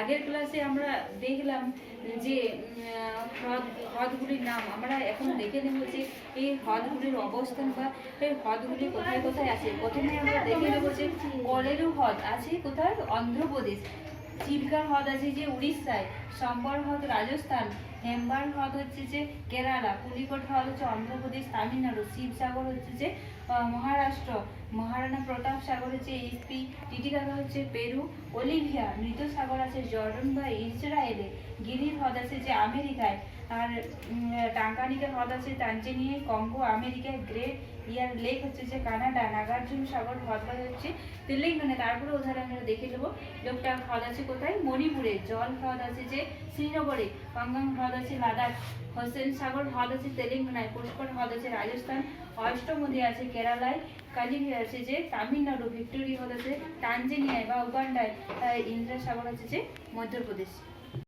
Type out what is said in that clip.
আগের ক্লাসে আমরা দেখলাম যে হ্রদ, হ্রদগুলির নাম। আমরা এখন দেখে নেব যে এই হ্রদগুলির অবস্থান বা এই হ্রদগুলি কোথায় কোথায় আছে। প্রথমে আমরা দেখে নেব যে কলেরু হ্রদ আছে কোথায়? অন্ধ্রপ্রদেশ। চিল্কা হ্রদ আছে যে উড়িষ্যায়। সম্বর হ্রদ রাজস্থান। হেম্বার হ্রদ হচ্ছে যে কেরালা পুলিকট হ্রদ হচ্ছে অন্ধ্রপ্রদেশ তামিলনাড়ু শিবসাগর হচ্ছে যে মহারাষ্ট্র মহারানা প্রতাপ সাগর হচ্ছে ইউপি টিটিকাকা হচ্ছে পেরু অলিভিয়া মৃত সাগর আছে জর্ডন বা ইসরায়েলে গিরির হ্রদ আছে যে আমেরিকায় আর উম, টাঙ্গানিকা হ্রদ আছে তানজানিয়ায় কঙ্গো আমেরিকায় গ্রেট ইয়ার লেক হচ্ছে যে কানাডা নাগার্জুন সাগর হ্রদ হচ্ছে তেলেঙ্গানা তারপরে উদাহরণ আমরা দেখে নেব লোকটা হ্রদ আছে কোথায়? মণিপুরে জল হ্রদ আছে যে শ্রীনগরে পাঙ্গাং হ্রদ আছে লাদাখ, হোসেন সাগর হ্রদ আছে তেলেঙ্গানায়, পুষ্কর হ্রদ আছে রাজস্থান, অষ্টমদি আছে, কেরালায় কালিগি আছে যে, তামিলনাড়ু, ভিক্টোরিয়া হ্রদ আছে টানজেনিয়ায় বা উগান্ডায় ইন্দ্রাসাগর ইন্দ্রা সাগর আছে যে, মধ্যপ্রদেশ।